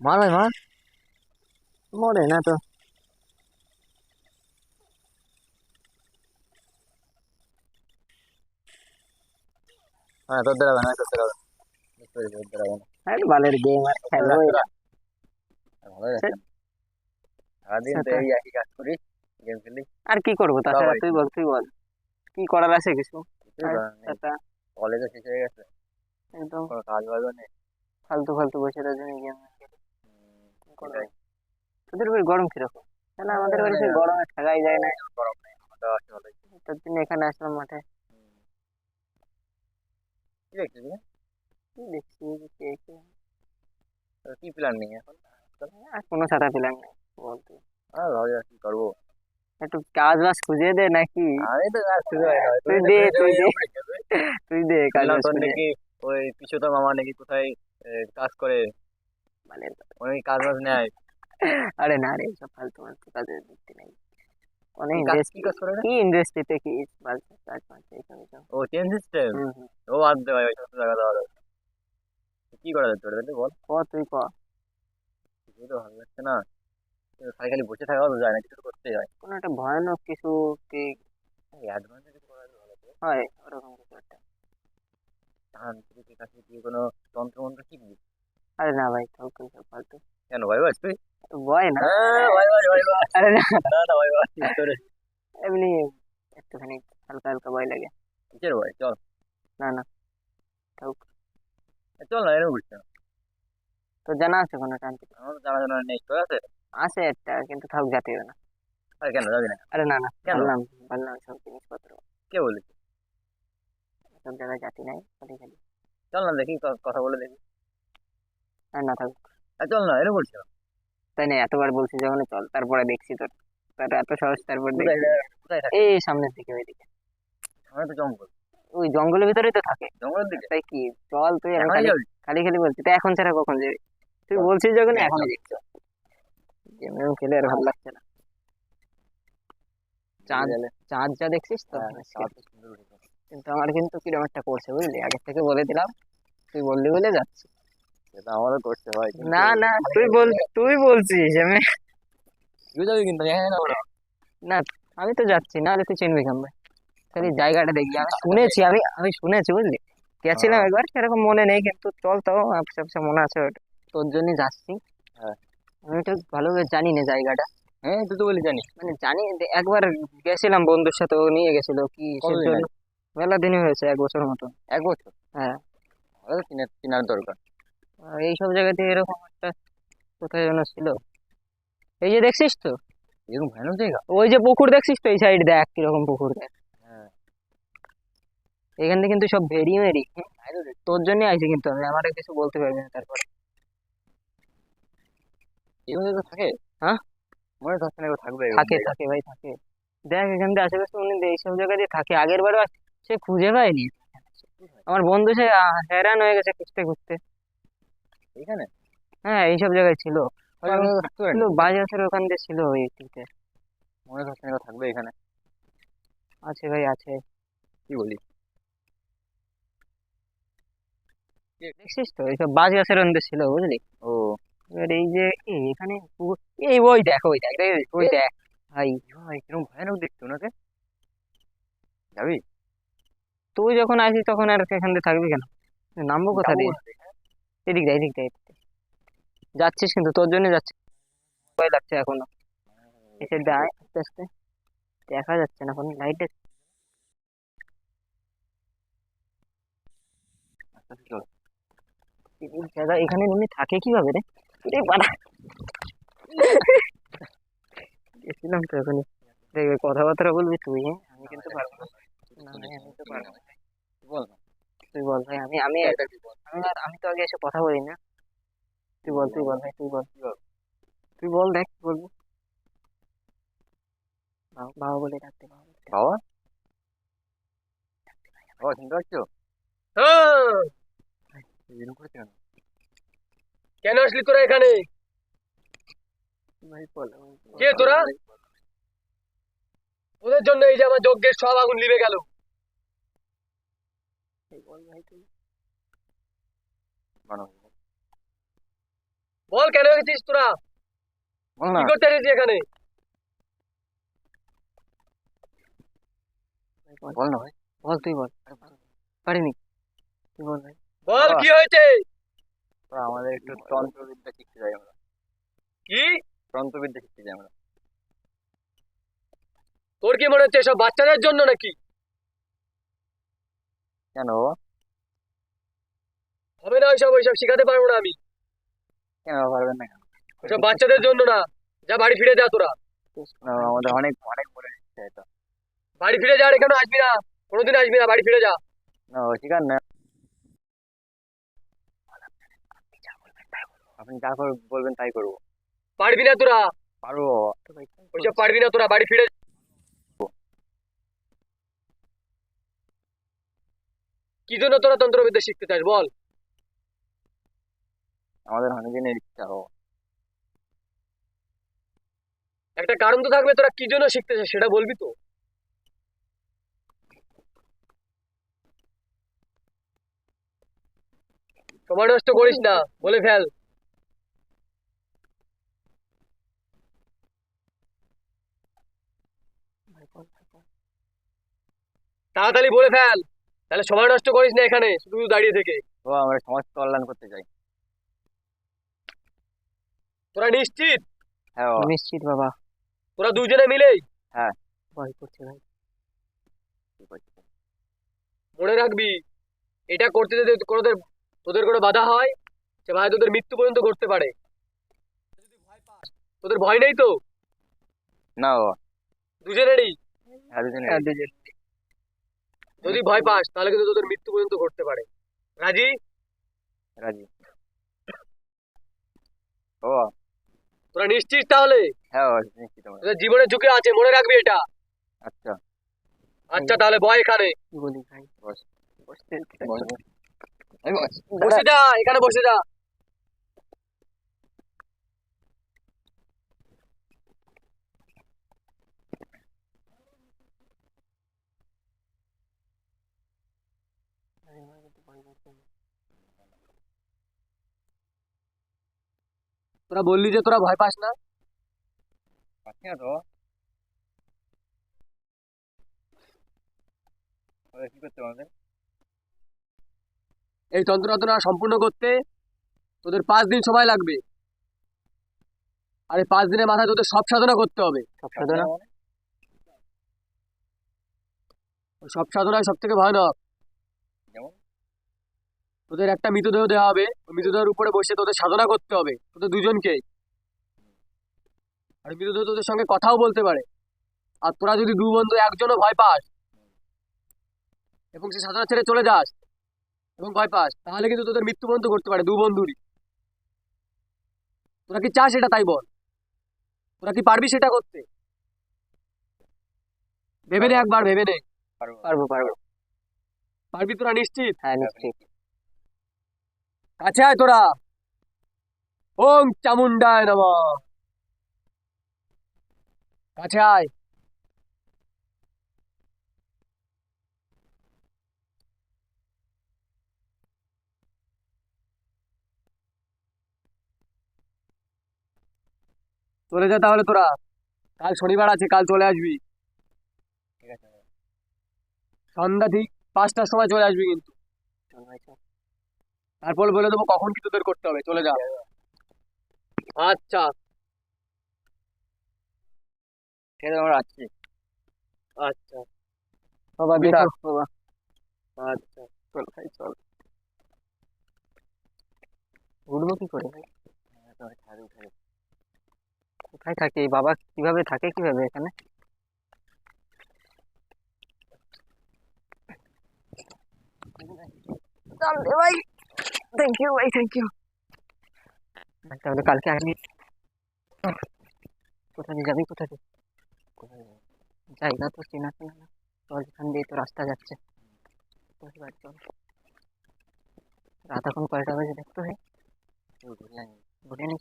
মার ভাই মার মরে না তো হ্যাঁ তোর হবে না তোর না না আরে বালের গেম আর খেলব তোরা- ভালো যাচ্ছে সারাদিন তো সেটাই। এই একই কাজ করি গেম খেলি আর কি করব তাছাড়া। তুই বল তুই বল কি করার আছে কিছু কলেজও শেষ হয়ে গেছে একদম কাজ বাজও নেই ফালতু ফালতু বসে রয়েছে গেম তোদের বাড়ি গরম কীরকম? না আমাদের বাড়ি সেই গরমে থাকাই যায় না। গরম নেই আমাদের আছে ভালোই তার জন্য এখানে আসলাম মাঠে। কি দেখছিস? কি দেখছি এই যে কে? কে। কি প্ল্যান নেই এখন? আর কোনো সাথে পেলাম না বল তুই আর ভাবি আর কি করব? একটু কাজ বাজ খুঁজে দে নাকি? আমি তো কাজ না তুই দে, তুই দে। তুই দে কাজ বাজ খুঁজে। নাকি ওই পিছুতো মামা নাকি কোথায় কাজ করে? মানে অনেক কাজ বাজ নেয় আরে না রে সব ফালতু ফালতু দিকতে নেই অনেক কি কাজ কি কাজ করে? কি ইন্ডাস্ট্রিতে কি বাজ কাজ এইসব ও চেন সিস্টেম ও বাদ দে ভাই ওই সমস্ত জায়গা না। কি করা বল ক তুই ক তো ভালো লাগছে না খালি বসে থাকা যায় না কিছু তো করতেই হয় কোনো একটা ভয়ানক কিছু কি অ্যাডভান্সে কিছু করা ভালো হয় ওরকম কিছু একটা তান্ত্রিকের কাছে গিয়ে কোনো তন্ত্র মন্ত্র শিখবি আরে না ভাই তোর সব ফালতু কেন ভাই বাস তুই ভয় না ভাই ভাই ভাই আরে না না না ভাই ভাই তোর এমনি একটুখানি হালকা হালকা ভয় লাগে কিসের ভাই চল না না থাক চল না এরকম না তোর জানা আছে কোনো তান্ত্রিক আমার জানা জানা নেই তোর আছে আছে একটা কিন্তু থাক জাতি না আর কেন যাবি না আরে না না কেন? বললাম বললাম সব জিনিসপত্র কে বলেছে সব জায়গায় জাতি নাই খালি খালি চল না দেখি কথা বলে দেখি আর না থাক আর চল না করছি না। তাই না এতবার বলছি যখন চল তারপরে দেখছি তোর। তোর এত সহজ তারপর এই সামনের দিকে ওইদিকে সামনে তো জঙ্গল। ওই জঙ্গলের ভিতরেই তো থাকে। জঙ্গলের দিকে? তাই কি? চল তুই খালি খালি খালি বলছি তুই এখন ছাড়া কখন যাবি? তুই বলছিস যখন এখন দেখছ গেম এম খেলে আর ভালো লাগছে না। চাঁদ চাঁদ যা দেখছিস তো হ্যাঁ, উঠেছে। কিন্তু আমার কিন্তু কীরকম একটা করছে বুঝলি? আগের থেকে বলে দিলাম তুই বললি বলে যাচ্ছি। সেটা আমারও করতে হয় না না তুই বল তুই বলছিস আমি তুই যাবি কিন্তু হ্যাঁ না। না আমি তো যাচ্ছি না তুই চিনবি কেমন? খালি জায়গাটা দেখবি আমি শুনেছি আমি আমি শুনেছি বুঝলি? গেছিলাম হ্যাঁ। একবার সেরকম মনে নেই কিন্তু চল তাও আবসা আবসা মনে আছে ওটা। তোর জন্যই যাচ্ছি। হ্যাঁ। আমি তো ভালোভাবে জানি না জায়গাটা। হ্যাঁ তুই তো বলি জানিস। মানে জানি একবার গেছিলাম বন্ধুর সাথে ও নিয়ে গেছিল কি মেলা দিনই হয়েছে এক বছর মতো এক বছর? হ্যাঁ। চিনার দরকার। এইসব জায়গাতে এরকম একটা কোথায় যেন ছিল। এই যে দেখছিস তো? এরকম ভয়ানক জায়গা? ওই যে পুকুর দেখছিস তো? এই সাইড দেখ কীরকম পুকুর দেখ। হ্যাঁ। এখান থেকে কিন্তু সব ভেরি মেরি। তোর জন্য আইছি কিন্তু আমি আমার কিছু বলতে পারবি না তারপর। এরকম জায়গা থাকে? হ্যাঁ? মনে থাকছে না থাকবে। থাকে থাকে ভাই থাকে। দেখ এখান থেকে আশেপাশে উনি এইসব জায়গায় দিয়ে থাকে। আগের বারও সে খুঁজে পায়নি। আমার বন্ধু সে হেরান হয়ে গেছে খুঁজতে খুঁজতে। এইখানে হ্যাঁ এইসব জায়গায় ছিল। ছিল না? বাজারের ওখান দিয়ে ছিল ওই দিকে মনে থাকছে না থাকবে এখানে। আছে ভাই আছে। কি বলি? দেখছিস তো? এইসব বাজ গাছের অন্ধে ছিল বুঝলি? ও। এবার এই যে এখানে এই ওই দেখ ওই দেখ ওই দেখ। ভাই। ভাই কীরকম ভয়ানক দেখতে ওনাকে। যাবি? তুই যখন আসিস তখন আর এখান দিয়ে থাকবি কেন? নামবো কোথা দিয়ে? এদিক দে এদিক দে এদিক যাচ্ছিস কিন্তু, তোর জন্য যাচ্ছিস ভয় লাগছে এখনও। এসে দেয় আস্তে আস্তে। দেখা যাচ্ছে না কোনো লাইটে আস্তে আস্তে চল। জায়গা এখানে এমনি থাকে কীভাবে রে? রে বাড়া গেছিলাম তো এখনই। দেখবে কথাবার্তা বলবি তুই হ্যাঁ? আমি কিন্তু পারব না। আমি তো পারব বল। তুই বল ভাই আমি আমি এটা আমি আর- আমি তো আগে এসে কথা বলি না। তুই বল তুই বল ভাই তুই বল। তুই বল। দেখ কি বলবি বাবা বলে ডাকতে বাবা বলে বাবা? শুনতে পাচ্ছ? কেন? আসলি তোরা এখানে? ভাই বল কে তোরা? ওদের জন্য এই যে আমার যজ্ঞের সব আগুন লিবে গেল। বল কেন এসেছিস তোরা? কি করতে এসেছিস এখানে? বল না। ভাই বল তুই বল। পারিনি। তুই বল। ভাই বল কি হয়েছে? আমাদের একটু তন্ত্রবিদ্যা শিখতে যাই আমরা। কি? তন্ত্রবিদ্যা শিখতে যাই আমরা। তোর কি মনে হচ্ছে সব বাচ্চাদের জন্য নাকি? কেন? হবে না ওইসব ওইসব শিখাতে পারব না আমি। কেন পারবেন না কেন? ওইসব বাচ্চাদের জন্য না। যা বাড়ি ফিরে যা তোরা। আমাদের অনেক অনেক মনে হচ্ছে এটা। বাড়ি ফিরে যা আর এখানে আসবি না। কোনোদিন আসবি না বাড়ি ফিরে যা। না শিকার না। আপনি যা বলবেন তাই করব। পারবি না তোরা। পারব। ওইসব পারবি না তোরা বাড়ি ফিরে কি জন্য তোরা তন্ত্রবিদ্যা শিখতে চাস বল? আমাদের অনেক দিনের ইচ্ছা ও। একটা কারণ তো থাকবে তোরা কি জন্য শিখতে চাস সেটা বলবি তো। সময় নষ্ট করিস না বলে ফেল। তাড়াতাড়ি বলে ফেল। তাহলে সময় নষ্ট করিস না এখানে শুধু শুধু দাঁড়িয়ে থেকে। তো আমরা সমাজ কল্যাণ করতে চাই। তোরা নিশ্চিত? হ্যাঁ নিশ্চিত বাবা। তোরা দুজনে মিলেই? ভয় করছে ভাই। মনে রাখবি এটা করতে যদি কোনোদের তোদের কোনো বাধা হয় সে ভাই তোদের মৃত্যু পর্যন্ত করতে পারে। তোদের ভয় নেই তো? না বাবা। দুজনেরই? হ্যাঁ দুজনে হ্যাঁ, দুজন। যদি ভয় পাস তাহলে কিন্তু তোদের মৃত্যু পর্যন্ত ঘটতে পারে। রাজি? রাজি। ও। তোরা নিশ্চিত তাহলে? হ্যাঁ নিশ্চিত আমরা তোদের জীবনের ঝুঁকি আছে মনে রাখবি এটা। আচ্ছা। আচ্ছা তাহলে ভয় এখানে। বলি ভাই। বসতে। বসে যা এখানে বসে যা। তোরা বললি যে তোরা ভয় পাস না? পাচ্ছি না তো। কি করতে আমাদের এই তন্ত্র রচনা সম্পূর্ণ করতে তোদের পাঁচ দিন সময় লাগবে। আর এই পাঁচ দিনের মাথায় তোদের সব সাধনা করতে হবে। সব সাধনা সব সাধনায় সব থেকে ভয়ানক তোদের একটা মৃতদেহ দেওয়া হবে। মৃতদেহের উপরে বসে তোদের সাধনা করতে হবে তোদের দুজনকে। আর মৃতদেহ তোদের সঙ্গে কথাও বলতে পারে। আর তোরা যদি দু বন্ধু একজনও ভয় পাস এবং সে সাধনা ছেড়ে চলে যাস এবং ভয় পাস তাহলে কিন্তু তোদের মৃত্যু পর্যন্ত করতে পারে দু বন্ধুরই। তোরা কি চাস এটা তাই বল? তোরা কি পারবি সেটা করতে? ভেবে নে একবার ভেবে নে পারব পারব পারব। পারবি তোরা নিশ্চিত? হ্যাঁ নিশ্চিত। কাছে আয় তোরা। ওম চামুন্ডায় নম। কাছে আয়। চলে যা তাহলে তোরা। কাল শনিবার আছে, কাল চলে আসবি। সন্ধ্যা ঠিক পাঁচটার সময় চলে আসবি কিন্তু। তারপর বলে দেবো কখন কি তোদের করতে হবে চলে যা আচ্ছা। আছে আমরা আচ্ছা। বাবা। বাবা। আচ্ছা চল ভাই চল। উঠবো কি করে ভাই? হ্যাঁ। কোথায় থাকে? এই বাবা কীভাবে থাকে কীভাবে এখানে? চল ভাই থ্যাংক ইউ ভাই থ্যাংক ইউ তাহলে কালকে আসবি কোথায় দিয়ে যাবি কোথায় দিয়ে? কোথায় যাব? জায়গা তো চেনা চেনা না চল এখান দিয়ে তো রাস্তা যাচ্ছে চল এবার চল রাত এখন কয়টা বাজে দেখতে হয় কেউ ঘুরে আনি ঘুরে নিস